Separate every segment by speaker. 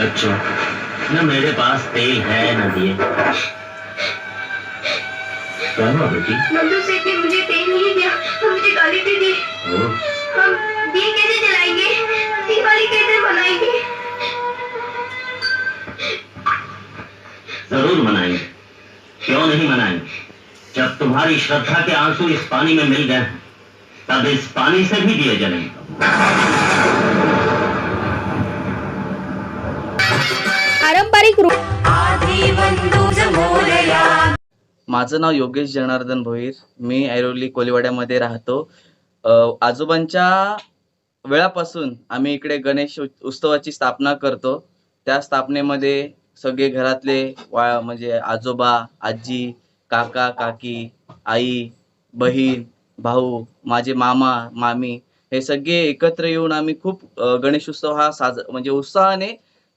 Speaker 1: बच्चों न मेरे पास तेल है न दिए। क्या हुआ बेटी?
Speaker 2: नंदू सेठ ने मुझे तेल नहीं दिया। और मुझे गाली भी दी? हम दिए कैसे जलाएँगे? दिवाली कैसे मनाएँगे।
Speaker 1: ज़रूर मनाएँगे। क्यों नहीं मनाएँगे? जब तुम्हारी श्रद्धा के आँसू इस पानी में मिल गए तब इस पानी से भी दिए जलेंगे।
Speaker 3: पारंपरिक
Speaker 4: माझं नाव योगेश जनार्दन भोईर. मी ऐरोली कोलिवाड्यामध्ये राहतो. आजोबांच्या वेळापासून आम्ही इकडे गणेश उत्सवाची स्थापना करतो. त्या स्थापनेमध्ये सगळे घरातले वा म्हणजे आजोबा आजी काका काकी आई बहीण भाऊ माझे मामा मामी हे सगळे एकत्र येऊन आम्ही खूप गणेश उत्सव हा साज म्हणजे उत्साहाने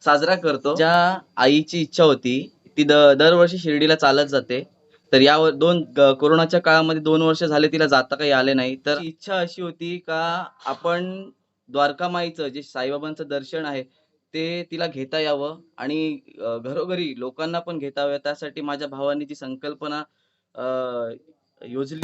Speaker 4: साजरा करतो. ज्या आईची इच्छा होती ती दरवर्षी शिर्डीला चालत जाते. तर या व- दोन कोरोनाच्या काळामध्ये दोन वर्ष झाले तिला जाता काही आले नाही. तर इच्छा अशी होती का आपण द्वारकामाईचं जे साईबाबांचं दर्शन आहे ते तिला घेता यावं आणि घरोघरी लोकांना पण घेता यावं. त्यासाठी माझ्या भावाने जी संकल्पना अ, योजली.